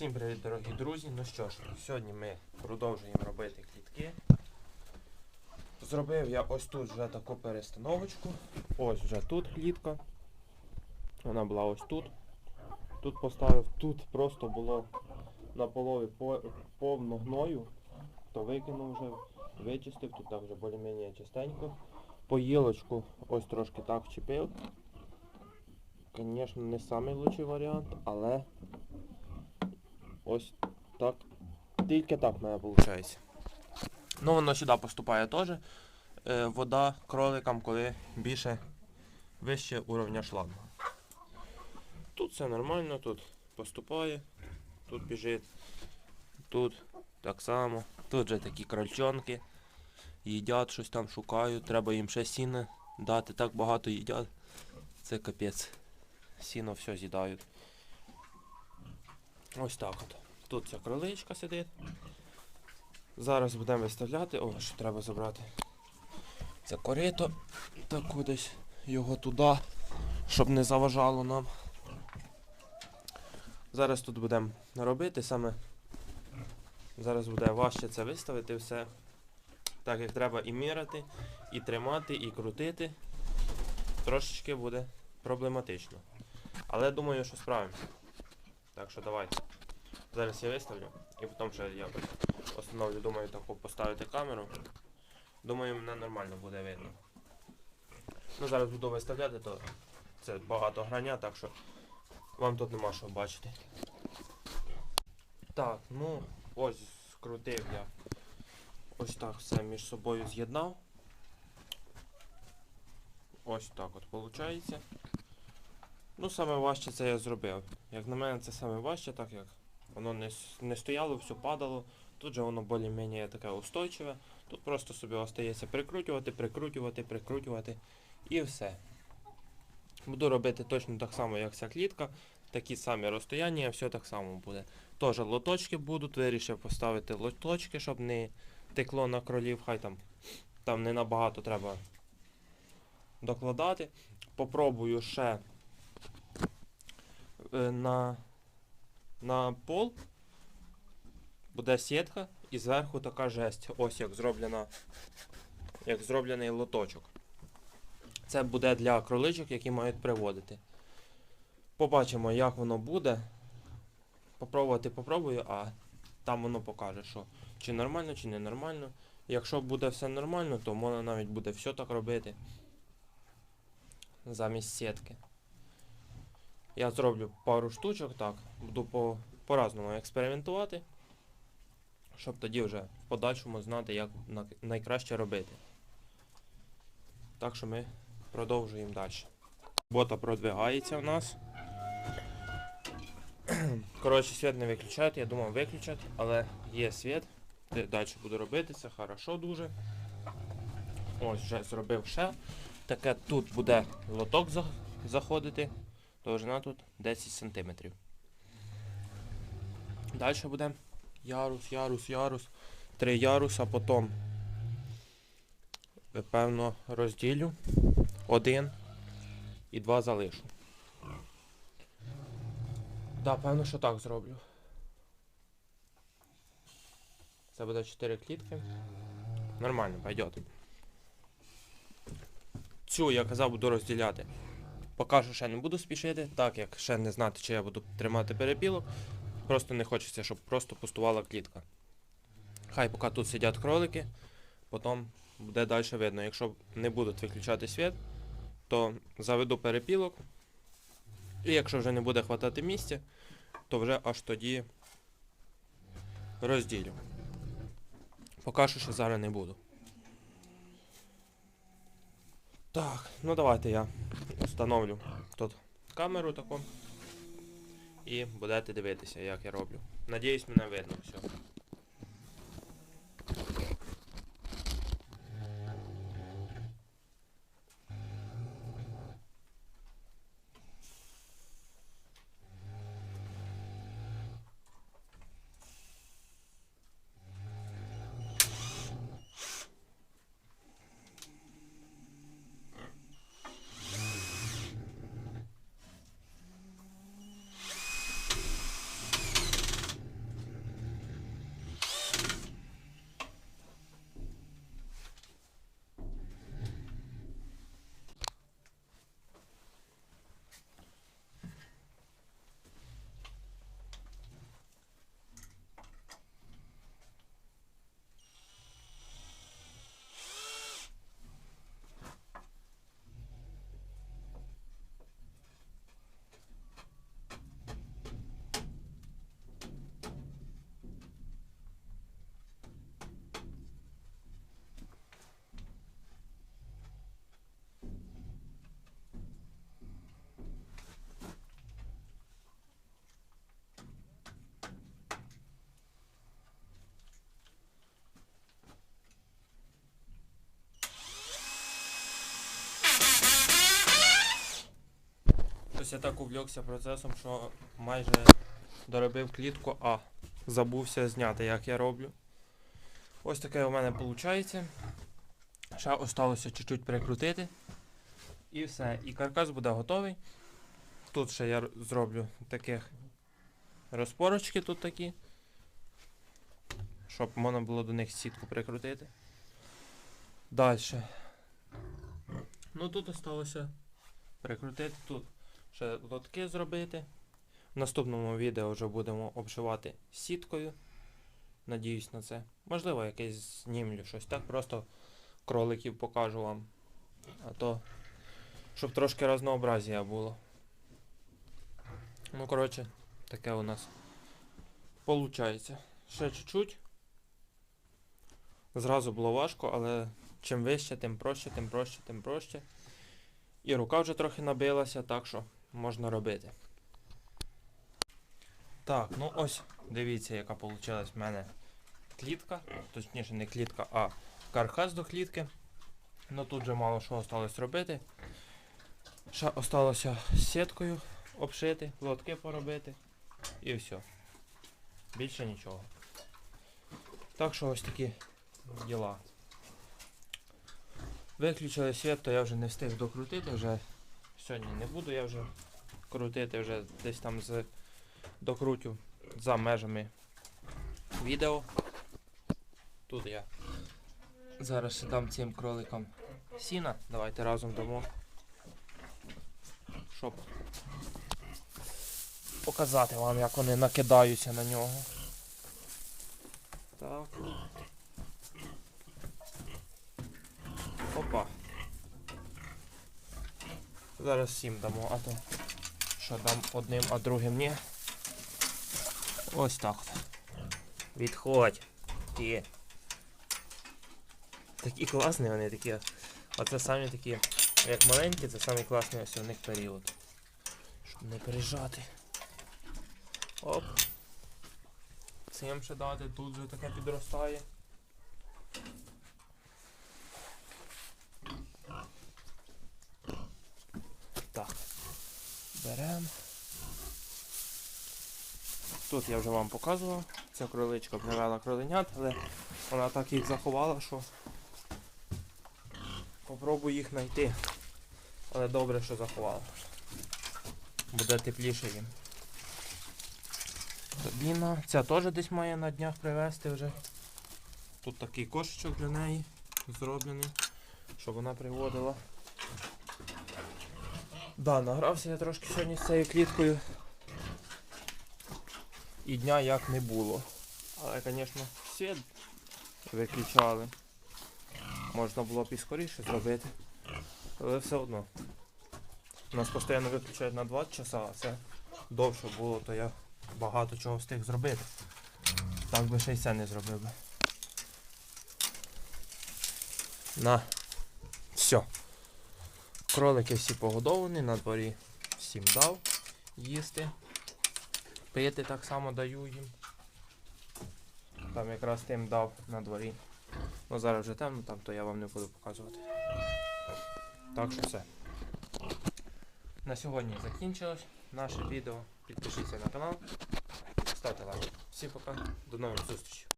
Всім привіт, дорогі друзі. Ну що ж, сьогодні ми продовжуємо робити клітки. Зробив я ось тут вже таку перестановочку. Ось вже тут клітка. Вона була ось тут. Тут поставив, тут просто було на полові повно гною. То викинув вже, вичистив, тут так вже більш-менш чистенько. Поїлочку ось трошки так вчепив. Звісно, не найкращий варіант, але Ось так. Тільки так в мене виходить. Ну, воно сюди поступає теж. Е, вода кроликам, коли більше вище уровня шлангу. Тут все нормально, тут поступає, тут біжить, тут так само. Тут же такі крольчонки. Їдять, щось там шукають, треба їм ще сіна дати, так багато їдять. Це капець. Сіно все з'їдають. Ось так от. Тут ця кроличка сидить. Зараз будемо виставляти. О, що треба забрати. Це корито. Так кудись його туди, щоб не заважало нам. Зараз тут будемо робити саме. Зараз буде важче це виставити все. Так як треба і міряти, і тримати, і крутити. Трошечки буде проблематично. Але думаю, що справимося. Так що давайте. Зараз я виставлю і потім ще якось встановлю, думаю, таку поставити камеру. Думаю, мене нормально буде видно. Ну зараз буду виставляти, то це багато грання, так що вам тут нема що бачити. Так, ну ось скрутив я. Ось так все між собою з'єднав. Ось так от виходить. Ну, саме важче це я зробив. Як на мене, це саме важче, так як воно не, не стояло, все падало. Тут же воно більш-менш таке устойчиве. Тут просто собі остається прикрутювати, прикрутювати, прикрутювати і все. Буду робити точно так само, як ця клітка. Такі самі розстояння, все так само буде. Теж лоточки будуть, вирішив поставити лоточки, щоб не текло на кролів, хай там, там не набагато треба докладати. Попробую ще на, на пол буде сітка і зверху така жесть. Ось як зроблена, як зроблений лоточок. Це буде для кроличок, які мають приводити. Побачимо, як воно буде. Попробувати попробую, а там воно покаже, що чи нормально, чи не нормально. Якщо буде все нормально, то можна навіть буде все так робити замість сітки. Я зроблю пару штучок, так, буду по, по-разному експериментувати, щоб тоді вже в подальшому знати, як на- найкраще робити. Так що ми продовжуємо далі. Робота продвигається у нас. Коротше, світ не виключають, я думав виключать, але є світ. Далі буду робити, це хорошо дуже. Ось вже зробив ще. Таке тут буде лоток заходити. Довжина тут 10 см. Далі буде ярус, ярус, ярус. Три яруса, потім певно розділю. Один і два залишу. Да, певно, що так зроблю. Це буде 4 клітки. Нормально, пойдет. Цю, я казав, буду розділяти. Поки що ще не буду спішити, так як ще не знати, чи я буду тримати перепілок. Просто не хочеться, щоб просто пустувала клітка. Хай поки тут сидять кролики, потім буде далі видно. Якщо не будуть виключати світ, то заведу перепілок. І якщо вже не буде хватати місця, то вже аж тоді розділю. Поки що ще зараз не буду. Так, ну давайте я встановлю тут камеру таку. І будете дивитися, як я роблю. Надіюсь, мене видно все. Ось я так увлекся процесом, що майже доробив клітку А. Забувся зняти, як я роблю. Ось таке у мене виходить. Ще осталося чуть-чуть прикрутити. І все. І каркас буде готовий. Тут ще я зроблю таких розпорочки тут такі. Щоб можна було до них сітку прикрутити. Далі. Ну тут осталося прикрутити тут. Ще лотки зробити. В наступному відео вже будемо обшивати сіткою. Надіюсь на це. Можливо, якесь знімлю щось так, просто кроликів покажу вам. А то, щоб трошки разнообразія було. Ну, коротше, таке у нас получається. Ще чуть-чуть. Зразу було важко, але чим вище, тим проще, тим проще, тим проще. І рука вже трохи набилася, так що можна робити. Так, ну ось, дивіться, яка вийшла в мене клітка. Точніше, не клітка, а каркас до клітки. Ну тут вже мало що осталось робити. Ще осталося сіткою обшити, лотки поробити і все. Більше нічого. Так що ось такі діла. Виключили світ, то я вже не встиг докрутити, вже сьогодні не буду я вже крутити вже десь там з докрутю за межами відео. Тут я зараз дам цим кроликам сіна. Давайте разом дамо. Щоб показати вам, як вони накидаються на нього. Так. Опа. Зараз всім дамо, а то що дам одним, а другим ні. Ось так. Відходь. Ти. Такі класні вони такі. Оце самі такі, як маленькі, це самий класний ось у них період. Щоб не пережати. Оп. Цим ще дати, тут вже таке підростає. Так. Беремо. Тут я вже вам показував. Ця кроличка привела кроленят, але вона так їх заховала, що попробую їх знайти. Але добре, що заховала. Буде тепліше їм. Тобіна. Ця теж десь має на днях привезти вже. Тут такий кошечок для неї зроблений, щоб вона приводила. Да, награвся я трошки сьогодні з цією кліткою. І дня як не було. Але, звісно, світ виключали. Можна було б і скоріше зробити. Але все одно. Нас постійно виключають на 20 часа, а це довше було, то я багато чого встиг зробити. Так би ще й це не зробив би. На. Все. Кролики всі погодовані, на дворі всім дав їсти. Пити так само даю їм. Там якраз тим дав на дворі. Ну зараз вже темно, там то я вам не буду показувати. Так що все. На сьогодні закінчилось наше відео. Підпишіться на канал, ставте лайк. Всім пока, до нових зустрічей.